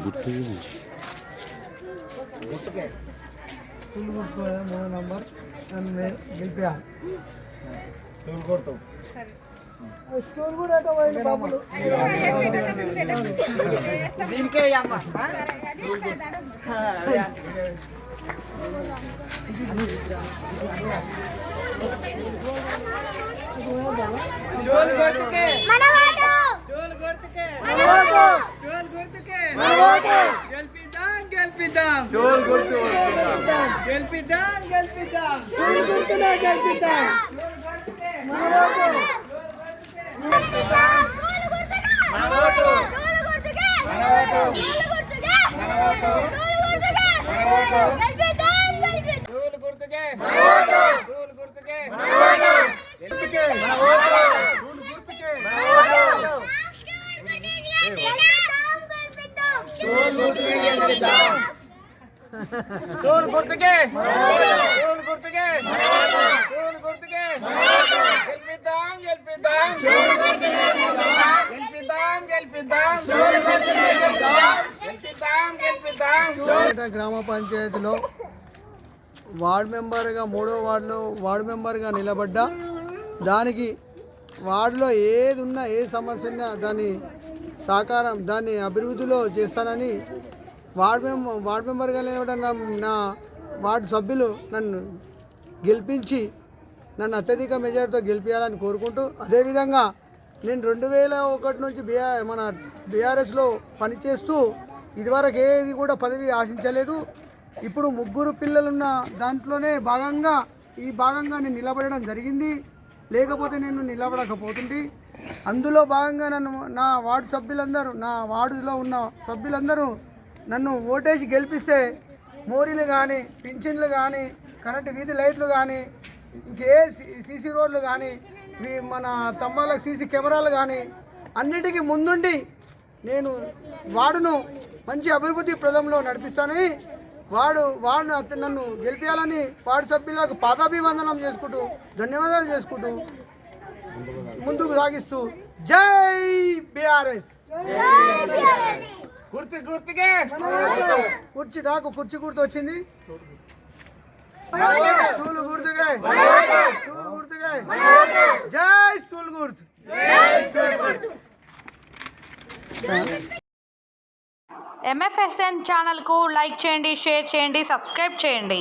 ঘুরতে যাবি mobile number store করতো দিনকে আমার হ্যাঁ గెలిపిద్దాం గెలిపిద్దాం స్టూల్ కొట్టు గెలిపిద్దాం గెలిపిద్దాం స్టూల్ కొట్టునే గెలిపిద్దాం స్టూల్ కొట్టుకే మన ఓటు మన ఓటు మన ఓటు స్టూల్ గుర్తుకే స్టూల్ గుర్తుకే గెలిపికే మన ఓటు స్టూల్ గుర్తుకే స్టూల్ గుర్తుకే గెలిపిద్దాం గుర్తుకే స్టూల్ గుర్తుకే గెలిపిద్దాం గెలిపిద్దాం గెలిపిద్దాం గెలిపిద్దాం గెలిపిద్దాం గెలిపిద్దాం గ్రామ పంచాయతీలో వార్డ్ మెంబర్గా మూడో వార్డులో వార్డు మెంబర్గా నిలబడ్డా. దానికి వార్డులో ఏది ఉన్నా ఏ సమస్య ఉన్నా దాన్ని సహకారం దాన్ని అభివృద్ధిలో చేస్తానని వార్డు మెంబర్ వార్డు మెంబర్గా లేవడంగా నా వార్డు సభ్యులు నన్ను గెలిపించి నన్ను అత్యధిక మెజార్టీతో గెలిపించాలని కోరుకుంటూ అదేవిధంగా నేను రెండు వేల ఒకటి నుంచి బీఆర్ మన బీఆర్ఎస్లో పనిచేస్తూ ఇదివరకు ఏది కూడా పదవి ఆశించలేదు. ఇప్పుడు ముగ్గురు పిల్లలున్న దాంట్లోనే భాగంగా ఈ భాగంగా నేను నిలబడడం జరిగింది. లేకపోతే నేను నిలబడకపోతుంది అందులో భాగంగా నన్ను నా వార్డు సభ్యులందరూ నా వార్డులో ఉన్న సభ్యులందరూ నన్ను ఓటేసి గెలిపిస్తే మోరీలు కానీ పింఛన్లు కానీ కరెంటు వీధి లైట్లు కానీ ఇంకే సీసీ రోడ్లు కానీ మన తమ్మాలకు సీసీ కెమెరాలు కానీ అన్నిటికీ ముందుండి నేను వాడును మంచి అభివృద్ధి ప్రదంలో నడిపిస్తానని వాడు వాడు నన్ను గెలిపించాలని వార్డు సభ్యులకు పాదాభివందనం చేసుకుంటూ ధన్యవాదాలు చేసుకుంటూ ముందుకు సాగిస్తూ జై బీఆర్ఎస్. గుర్తు గుర్తుకే. కుర్చీ నాకు కుర్చీ గుర్తు వచ్చింది. స్టూల్ గుర్తుగా స్టూల్ గుర్తుగా జై స్టూల్ గుర్తు. ఎంఎఫ్ఎస్ఎన్ ఛానల్కు లైక్ చేయండి షేర్ చేయండి సబ్స్క్రైబ్ చేయండి.